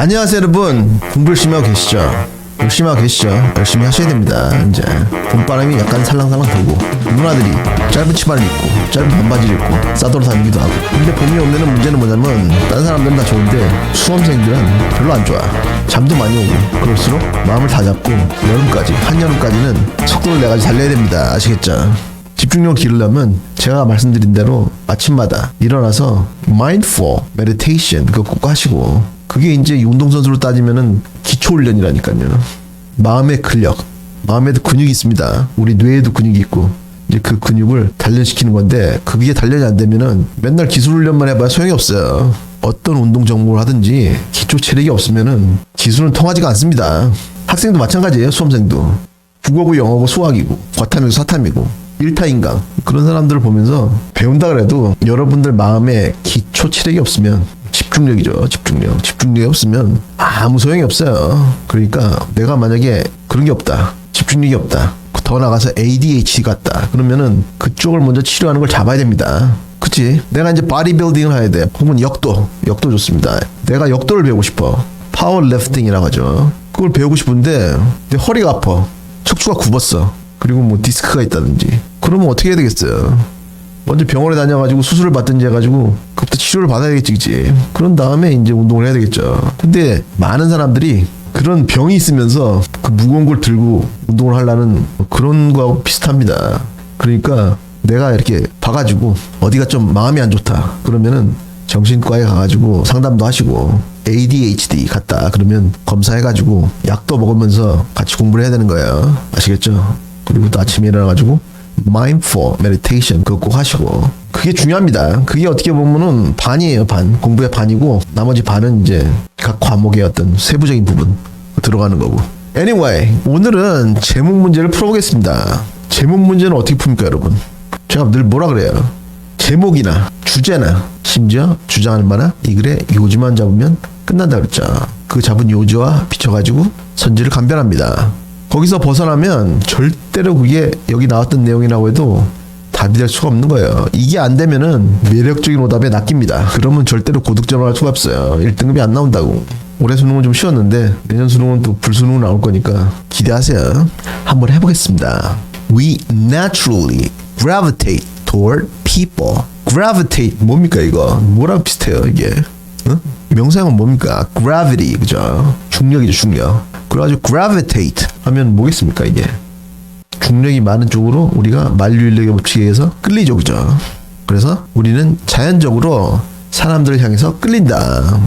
안녕하세요 여러분 공부 열심히 하고 계시죠? 열심히 하고 계시죠? 열심히 하셔야 됩니다 이제 봄바람이 약간 살랑살랑 불고 누나들이 짧은 치마를 입고 짧은 반바지를 입고 싸돌아 다니기도 하고 근데 봄이 오면은 문제는 뭐냐면 다른 사람들은 다 좋은데 수험생들은 별로 안 좋아 잠도 많이 오고 그럴수록 마음을 다 잡고 여름까지 한여름까지는 속도를 내가지고 달려야 됩니다 아시겠죠? 집중력 기르려면 제가 말씀드린 대로 아침마다 일어나서 mindful meditation 그거 꼭 하시고 그게 이제 이 운동선수로 따지면은 기초 훈련이라니까요. 마음의 근력, 마음에도 근육이 있습니다. 우리 뇌에도 근육이 있고 이제 그 근육을 단련시키는 건데 그게 단련이 안 되면은 맨날 기술 훈련만 해봐야 소용이 없어요. 어떤 운동 종목을 하든지 기초 체력이 없으면은 기술은 통하지가 않습니다. 학생도 마찬가지예요. 수험생도 국어고 영어고 수학이고 과탐이고 사탐이고 일타인강 그런 사람들을 보면서 배운다 그래도 여러분들 마음에 기초 체력이 없으면 집중력이죠. 집중력. 집중력이 없으면 아무 소용이 없어요. 그러니까 내가 만약에 그런 게 없다. 집중력이 없다. 더 나가서 ADHD 같다. 그러면은 그쪽을 먼저 치료하는 걸 잡아야 됩니다. 그치? 내가 이제 바디빌딩을 해야 돼. 혹은 역도. 역도 좋습니다. 내가 역도를 배우고 싶어. 파워리프팅이라고 하죠. 그걸 배우고 싶은데 내 허리가 아파. 척추가 굽었어. 그리고 뭐 디스크가 있다든지. 그러면 어떻게 해야 되겠어요 먼저 병원에 다녀가지고 수술을 받든지 해가지고 그부터 치료를 받아야겠지 그치? 그런 다음에 이제 운동을 해야 되겠죠. 근데 많은 사람들이 그런 병이 있으면서 그 무거운 걸 들고 운동을 하려는 그런 거하고 비슷합니다. 그러니까 내가 이렇게 봐가지고 어디가 좀 마음이 안 좋다. 그러면은 정신과에 가가지고 상담도 하시고 ADHD 같다 그러면 검사해가지고 약도 먹으면서 같이 공부를 해야 되는 거예요. 아시겠죠? 그리고 또 아침에 일어나가지고 mindful meditation 그거 꼭 하시고 그게 중요합니다. 그게 어떻게 보면은 반이에요 반 공부의 반이고 나머지 반은 이제 각 과목의 어떤 세부적인 부분 들어가는 거고. Anyway 오늘은 제목 문제를 풀어보겠습니다. 제목 문제는 어떻게 풉니까 여러분? 제가 늘 뭐라 그래요? 제목이나 주제나 심지어 주장하는 바나 이 글의 요지만 잡으면 끝난다 그랬죠. 그 잡은 요지와 비춰가지고 선지를 감별합니다. 거기서 벗어나면 절대로 그게 여기 나왔던 내용이라고 해도 답이 될 수가 없는 거예요. 이게 안 되면은 매력적인 오답에 낚입니다. 그러면 절대로 고득점을 할 수가 없어요. 1등급이 안 나온다고. 올해 수능은 좀 쉬웠는데 내년 수능은 또 불수능 나올 거니까 기대하세요. 한번 해보겠습니다. We naturally gravitate toward people. gravitate 뭡니까 이거? 뭐랑 비슷해요 이게? 어? 명사형은 뭡니까? gravity 그죠? 중력이죠 중력. 그래가지고 gravitate 하면 뭐겠습니까 이게? 중력이 많은 쪽으로 우리가 만류인력의 법칙에 의해서 끌리죠 그죠? 그래서 우리는 자연적으로 사람들을 향해서 끌린다.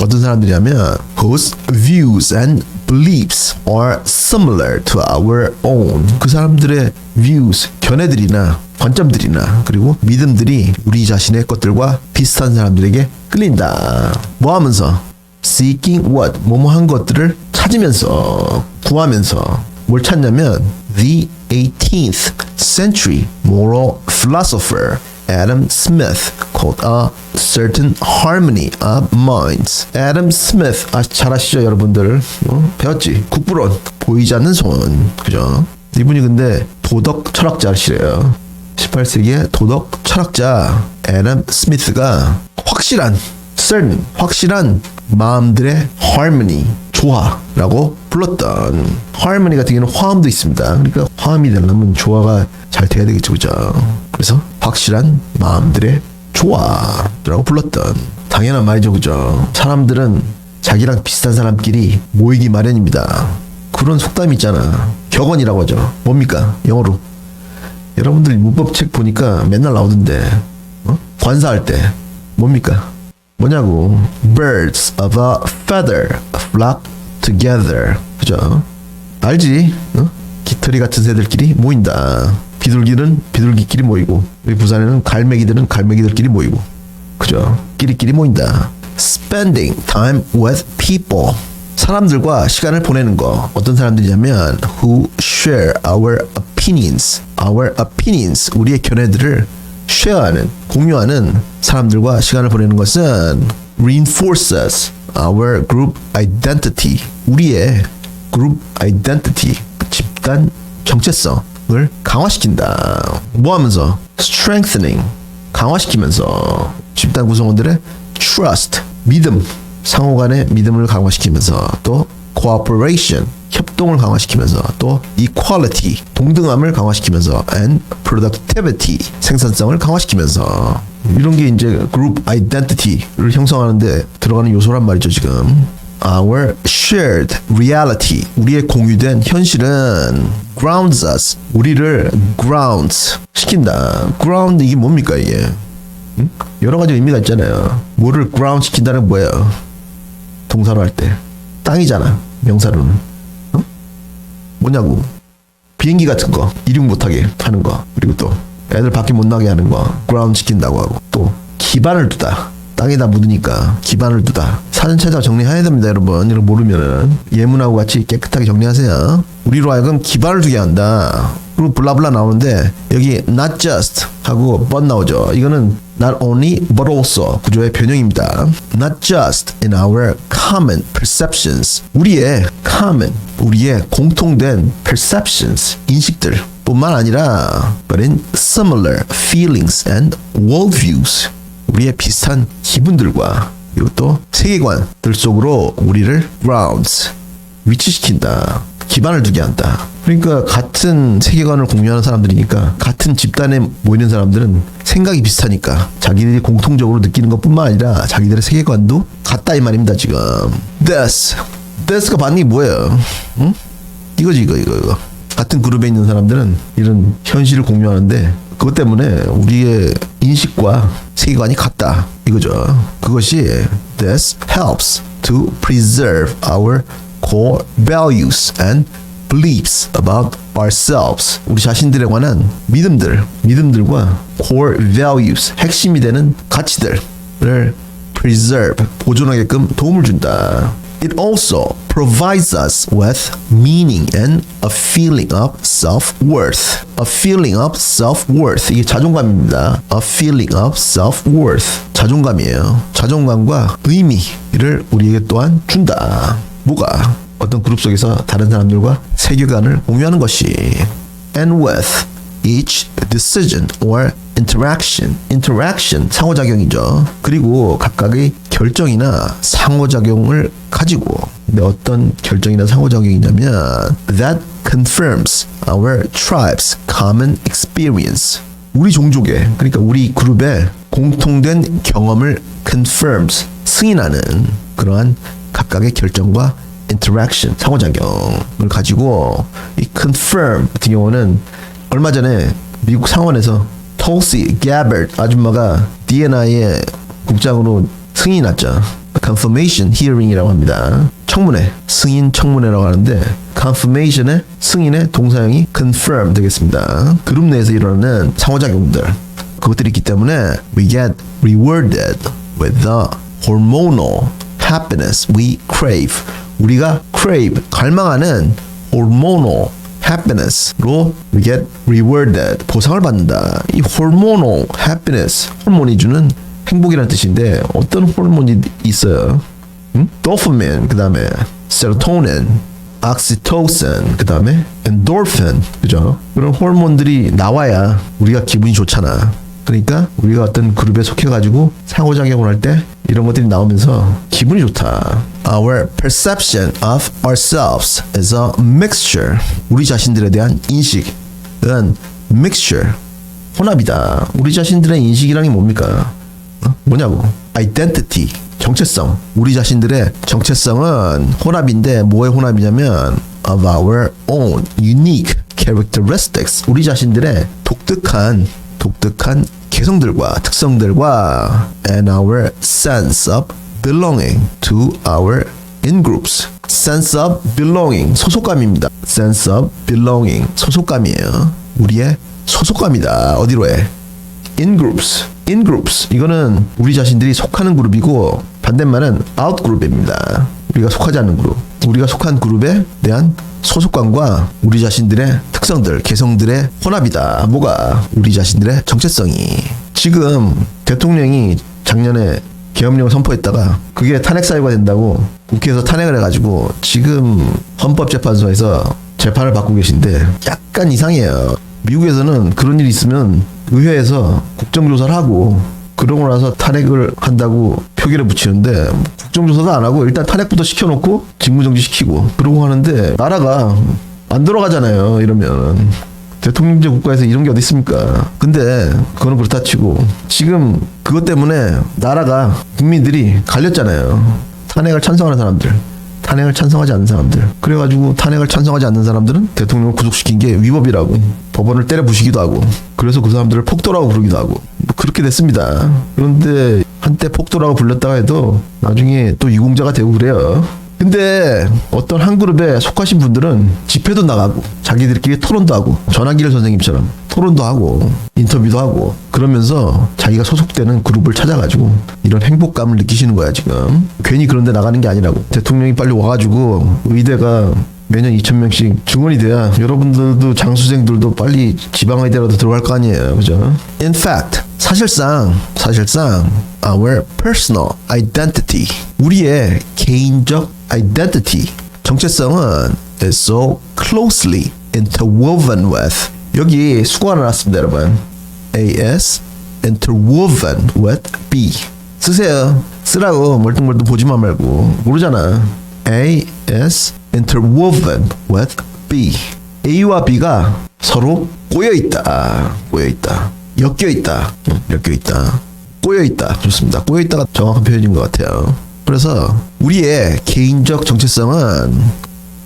어떤 사람들이냐면 whose views and beliefs are similar to our own. 그 사람들의 views, 견해들이나 관점들이나 그리고 믿음들이 우리 자신의 것들과 비슷한 사람들에게 끌린다. 뭐 하면서 seeking what 뭐뭐한 것들을 찾으면서 구하면서 뭘 찾냐면 the 18th century moral philosopher Adam Smith called a certain harmony of minds. Adam Smith 아, 잘 아시죠 여러분들 어? 배웠지 국부론 보이지 않는 손 그죠? 이분이 근데 도덕 철학자시래요. 18세기의 도덕 철학자 애덤 스미스가 확실한 certain 확실한 마음들의 harmony 조화라고 불렀던 harmony 같은 경우는 화음도 있습니다. 그러니까 화음이 되려면 조화가 잘 돼야 되겠죠, 그죠? 그래서 확실한 마음들의 조화라고 불렀던 당연한 말이죠, 그죠? 사람들은 자기랑 비슷한 사람끼리 모이기 마련입니다. 그런 속담이 있잖아. 격언이라고 하죠. 뭡니까? 영어로. 여러분들 문법책 보니까 맨날 나오던데 어? 관사할 때 뭡니까? 뭐냐고 Birds of a feather flock together 그죠? 알지? 어? 깃털이 같은 새들끼리 모인다 비둘기는 비둘기끼리 모이고 우리 부산에는 갈매기들은 갈매기들끼리 모이고 그죠? 끼리끼리 모인다 Spending time with people 사람들과 시간을 보내는 거 어떤 사람들이냐면 who share our opinions our opinions 우리의 견해들을 쉐어하는 공유하는 사람들과 시간을 보내는 것은 reinforces our group identity. 우리의 group identity 집단 정체성을 강화시킨다. 뭐 하면서? strengthening 강화시키면서. 집단 구성원들의 trust 믿음 상호 간의 믿음을 강화시키면서 또 cooperation 협동을 강화시키면서 또 equality 동등함을 강화시키면서 and productivity 생산성을 강화시키면서. 이런 게 이제 그룹 아이덴티티를 형성하는데 들어가는 요소란 말이죠 지금. Our shared reality 우리의 공유된 현실은 grounds us 우리를 grounds 시킨다. ground 이게 뭡니까 이게? 응? 여러 가지 의미가 있잖아요. 뭐를 ground 시킨다는 게 뭐예요? 동사로 할때 땅이잖아 명사로는. 어? 뭐냐고. 비행기 같은 거 이륙 못하게 하는 거. 그리고 또 애들 밖에 못 나게 하는 거 그라운드 시킨다고 하고 또 기반을 두다 땅에다 묻으니까 기반을 두다. 사전 찾아 정리해야 됩니다 여러분. 이거 모르면은. 예문하고 같이 깨끗하게 정리하세요. 우리로 하여금 기반을 두게 한다. 그리고 블라블라 나오는데 여기 not just 하고 but 나오죠. 이거는 not only but also 구조의 변형입니다. not just in our common perceptions. 우리의 common 우리의 공통된 perceptions 인식들 뿐만 아니라 but in similar feelings and worldviews 우리의 비슷한 기분들과 그리고 또 세계관들 속으로 우리를 grounds 위치시킨다 기반을 두게 한다. 그러니까 같은 세계관을 공유하는 사람들이니까 같은 집단에 모이는 사람들은 생각이 비슷하니까 자기들이 공통적으로 느끼는 것뿐만 아니라 자기들의 세계관도 같다 이 말입니다 지금. this this가 반응이 뭐예요? 응? 이거지 이거 이거 이거. 같은 그룹에 있는 사람들은 이런 현실을 공유하는데 그것 때문에 우리의 인식과 세계관이 같다 이거죠. 그것이 this helps to preserve our core values and beliefs about ourselves. 우리 자신들에 관한 믿음들, 믿음들과 core values, 핵심이 되는 가치들을 preserve, 보존하게끔 도움을 준다. It also provides us with meaning and a feeling of self-worth. A feeling of self-worth. 이게 자존감입니다. A feeling of self-worth. 자존감이에요. 자존감과 의미를 우리에게 또한 준다. 뭐가? 어떤 그룹 속에서 다른 사람들과 세계관을 공유하는 것이. And with each decision or interaction. interaction 상호작용이죠. 그리고 각각의 결정이나 상호작용을 가지고 근데 어떤 결정이나 상호작용이냐면 that confirms our tribe's common experience. 우리 종족의 그러니까 우리 그룹의 공통된 경험을 confirms 승인하는 그러한 각각의 결정과 interaction 상호작용을 가지고 이 confirm 같은 경우는 얼마 전에 미국 상원에서 톨시 가버트 아줌마가 DNI의 국장으로 승인이 났죠. confirmation hearing이라고 합니다. 청문회, 승인 청문회라고 하는데 confirmation의 승인의 동사형이 confirm 되겠습니다. 그룹 내에서 일어나는 상호작용들 그것들이 있기 때문에 we get rewarded with the hormonal happiness we crave. 우리가 crave 갈망하는 hormonal happiness로 we get rewarded 보상을 받는다. 이 hormonal happiness 호르몬이 주는 행복이라는 뜻인데 어떤 호르몬이 있어요? 음? 도파민 그다음에 세로토닌 옥시토신 그다음에 엔도르핀 그죠? 그런 호르몬들이 나와야 우리가 기분이 좋잖아. 그러니까 우리가 어떤 그룹에 속해 가지고 상호작용을 할 때 이런 것들이 나오면서 기분이 좋다. Our perception of ourselves is a mixture. 우리 자신들에 대한 인식은 mixture. 혼합이다. 우리 자신들의 인식이란 게 뭡니까? 어? 뭐냐고? identity. 정체성. 우리 자신들의 정체성은 혼합인데 뭐의 혼합이냐면 of our own unique characteristics. 우리 자신들의 독특한 독특한 개성들과 특성들과 and our sense of belonging to our in groups. sense of belonging 소속감입니다. sense of belonging 소속감이에요. 우리의 소속감이다. 어디로 해? in groups. in groups. 이거는 우리 자신들이 속하는 그룹이고 반대말은 out 그룹입니다. 우리가 속하지 않는 그룹. 우리가 속한 그룹에 대한 소속감과 우리 자신들의 특성들, 개성들의 혼합이다. 뭐가 우리 자신들의 정체성이. 지금 대통령이 작년에 계엄령을 선포했다가 그게 탄핵 사유가 된다고 국회에서 탄핵을 해가지고 지금 헌법재판소에서 재판을 받고 계신데 약간 이상해요. 미국에서는 그런 일이 있으면 의회에서 국정조사를 하고 그러고 나서 탄핵을 한다고 표결에 붙이는데 국정조사도 안 하고 일단 탄핵부터 시켜놓고 직무정지 시키고 그러고 하는데 나라가 안 돌아가잖아요 이러면 대통령제 국가에서 이런 게 어디 있습니까? 근데 그거는 그렇다 치고 지금 그것 때문에 나라가 국민들이 갈렸잖아요. 탄핵을 찬성하는 사람들 탄핵을 찬성하지 않는 사람들. 그래가지고 탄핵을 찬성하지 않는 사람들은 대통령을 구속시킨 게 위법이라고 법원을 때려 부시기도 하고 그래서 그 사람들을 폭도라고 부르기도 하고 뭐 그렇게 됐습니다. 그런데 한때 폭도라고 불렸다가 해도 나중에 또 유공자가 되고 그래요 근데 어떤 한 그룹에 속하신 분들은 집회도 나가고 자기들끼리 토론도 하고 전화기를 선생님처럼 토론도 하고 인터뷰도 하고 그러면서 자기가 소속되는 그룹을 찾아가지고 이런 행복감을 느끼시는 거야 지금. 괜히 그런데 나가는 게 아니라고. 대통령이 빨리 와가지고 의대가 매년 2천 명씩 증원이 돼야 여러분들도 장수생들도 빨리 지방의대라도 들어갈 거 아니에요. 그죠? In fact 사실상 사실상 our personal identity 우리의 개인적 identity 정체성은 is so closely interwoven with 여기 수고 하나 났습니다 여러분. As interwoven with b. 쓰세요. 쓰라고 멀뚱멀뚱 보지만 말고. 모르잖아. As interwoven with b a와 b가 서로 꼬여 있다. 꼬여 있다. 엮여 있다. 응, 엮여 있다. 꼬여 있다. 좋습니다. 꼬여 있다가 정확한 표현인 것 같아요. 그래서 우리의 개인적 정체성은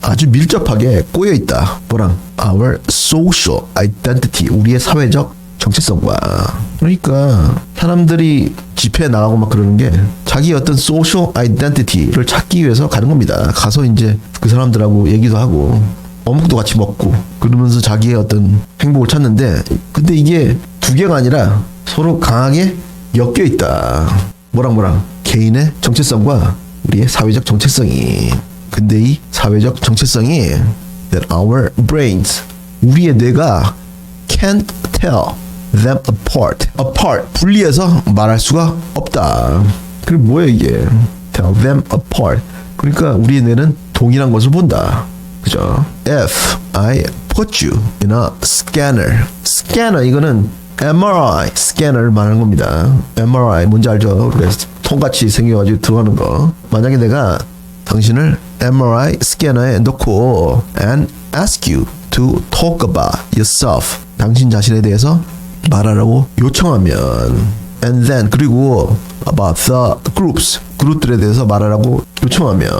아주 밀접하게 꼬여 있다. 뭐랑? Our social identity. 우리의 사회적 정체성과 그러니까 사람들이 집회에 나가고 막 그러는 게 자기 어떤 social identity를 찾기 위해서 가는 겁니다. 가서 이제 그 사람들하고 얘기도 하고 어묵도 같이 먹고 그러면서 자기의 어떤 행복을 찾는데 근데 이게 두 개가 아니라 서로 강하게 엮여 있다. 뭐랑 뭐랑 개인의 정체성과 우리의 사회적 정체성이 근데 이 사회적 정체성이 that our brains 우리의 뇌가 can't tell them apart apart 분리해서 말할 수가 없다 그게 뭐야 이게 tell them apart 그러니까 우리의 뇌는 동일한 것을 본다 그죠 if I put you in a scanner scanner 이거는 MRI 스캐너를 말하는 겁니다. MRI 뭔지 알죠? 통같이 생겨가지고 들어가는 거. 만약에 내가 당신을 MRI 스캐너에 넣고 and ask you to talk about yourself 당신 자신에 대해서 말하라고 요청하면 and then 그리고 about the groups 그룹들에 대해서 말하라고 요청하면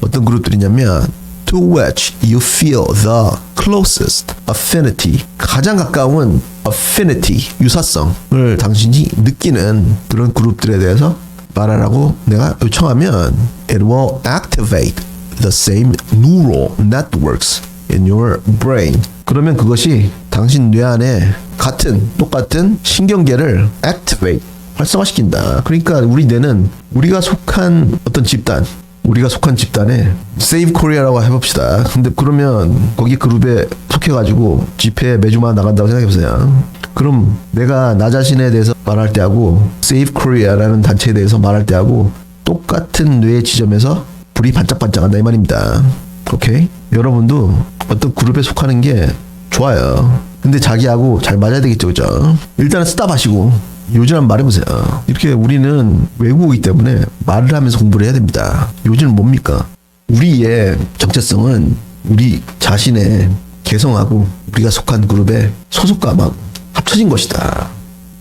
어떤 그룹들이냐면 to which you feel the closest affinity 가장 가까운 affinity 유사성을 당신이 느끼는 그런 그룹들에 대해서 말하라고 내가 요청하면 it will activate the same neural networks in your brain 그러면 그것이 당신 뇌 안에 같은 똑같은 신경계를 activate 활성화시킨다. 그러니까 우리 뇌는 우리가 속한 어떤 집단 우리가 속한 집단에 Save Korea라고 해봅시다. 근데 그러면 거기 그룹에 속해가지고 집회에 매주마다 나간다고 생각해보세요. 그럼 내가 나 자신에 대해서 말할 때하고 Save Korea라는 단체에 대해서 말할 때하고 똑같은 뇌 지점에서 불이 반짝반짝한다 이 말입니다. 오케이? 여러분도 어떤 그룹에 속하는 게 좋아요. 근데 자기하고 잘 맞아야 되겠죠, 그죠? 일단은 스탑 하시고 요즘 한번 말해보세요. 이렇게 우리는 외국이기 때문에 말을 하면서 공부를 해야 됩니다. 요즘은 뭡니까? 우리의 정체성은 우리 자신의 개성하고 우리가 속한 그룹의 소속감하고 합쳐진 것이다.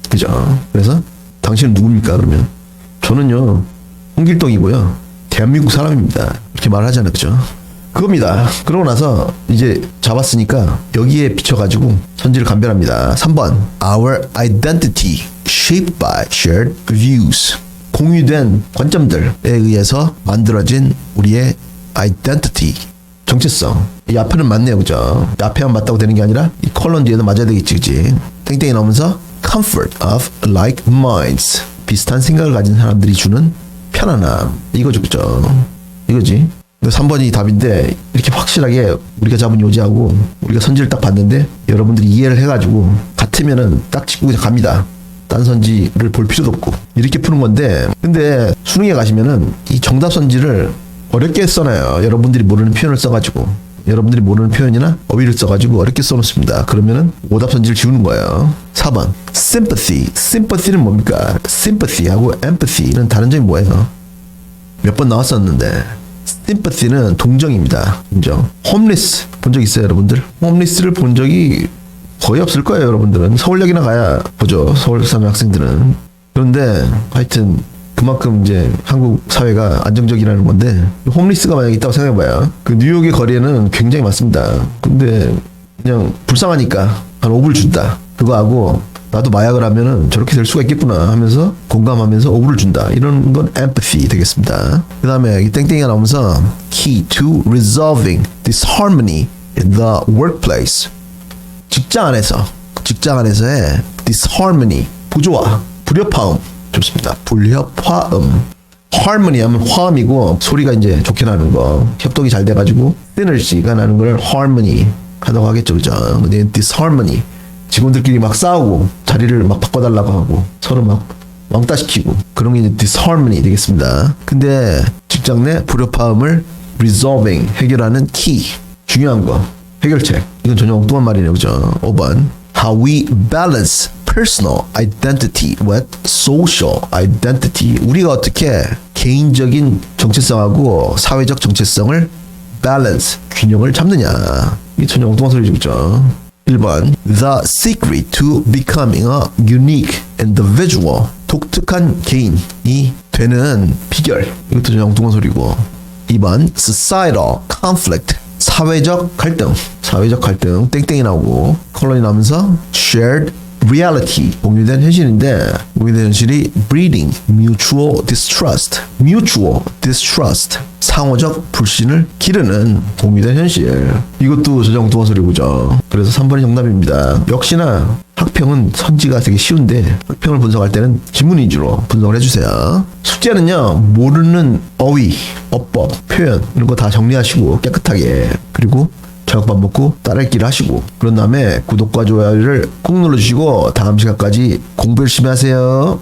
그죠? 그래서 당신은 누굽니까? 그러면 저는요 홍길동이고요 대한민국 사람입니다. 이렇게 말하잖아요, 그죠? 그겁니다. 그러고 나서 이제 잡았으니까 여기에 비춰가지고 선지를 감별합니다. 3번. Our identity shaped by shared views. 공유된 관점들에 의해서 만들어진 우리의 identity 정체성. 이 앞에는 맞네요 그죠? 이 앞에만 맞다고 되는 게 아니라 이 컬런 뒤에도 맞아야 되겠지 그지? 땡땡이 나오면서 comfort of like minds. 비슷한 생각을 가진 사람들이 주는 편안함. 이거죠 그죠? 이거지 3번이 답인데 이렇게 확실하게 우리가 잡은 요지하고 우리가 선지를 딱 봤는데 여러분들이 이해를 해가지고 같으면은 딱 짚고 그냥 갑니다. 딴 선지를 볼 필요도 없고 이렇게 푸는 건데 근데 수능에 가시면은 이 정답 선지를 어렵게 써놔요. 여러분들이 모르는 표현을 써가지고 여러분들이 모르는 표현이나 어휘를 써가지고 어렵게 써놓습니다. 그러면은 오답 선지를 지우는 거예요. 4번 sympathy. sympathy는 뭡니까? sympathy하고 empathy는 다른 점이 뭐예요? 몇 번 나왔었는데 sympathy는 동정입니다. 동정. 홈리스 본 적 있어요, 여러분들? 홈리스를 본 적이 거의 없을 거예요, 여러분들은. 서울역이나 가야 보죠. 서울 사는 학생들은. 그런데 하여튼 그만큼 이제 한국 사회가 안정적이라는 건데 홈리스가 만약 있다고 생각해봐요. 그 뉴욕의 거리에는 굉장히 많습니다. 근데 그냥 불쌍하니까 한 5불 준다. 그거 하고 나도 마약을 하면은 저렇게 될 수가 있겠구나 하면서 공감하면서 5불을 준다. 이런 건 empathy 되겠습니다. 그 다음에 이 땡땡이가 나오면서 key to resolving disharmony in the workplace. 직장 안에서 직장 안에서의 disharmony 부조화 불협화음. 좋습니다. 불협화음. harmony 하면 화음이고 소리가 이제 좋게 나는 거. 협동이 잘 돼가지고 synergy가 나는 걸 harmony 하다고 하겠죠. 그죠? disharmony 직원들끼리 막 싸우고 자리를 막 바꿔달라고 하고 서로 막 왕따 시키고 그런 게 이제 disharmony 되겠습니다. 근데 직장 내 불협화음을 resolving 해결하는 key 중요한 거 해결책. 이건 전혀 엉뚱한 말이네요. 그죠? 5번 how we balance personal identity with social identity. 우리가 어떻게 개인적인 정체성하고 사회적 정체성을 balance 균형을 잡느냐. 이게 전혀 엉뚱한 소리죠. 그죠 1번 The secret to becoming a unique individual 독특한 개인이 되는 비결 이것도 엉뚱한 소리고 2번 societal conflict 사회적 갈등 사회적 갈등 땡땡이 나오고 컬러이 나오면서 shared reality 공유된 현실인데 공유된 현실이 breeding mutual distrust mutual distrust 상호적 불신을 기르는 공유된 현실. 이것도 저정도한 소리고죠. 그래서 3번이 정답입니다. 역시나 학평은 선지가 되게 쉬운데 학평을 분석할 때는 지문 위주로 분석을 해주세요. 숙제는요 모르는 어휘 어법 표현 이런 거 다 정리하시고 깨끗하게. 그리고 저녁밥 먹고 따라읽기를 하시고 그런 다음에 구독과 좋아요를 꾹 눌러주시고 다음 시간까지 공부 열심히 하세요.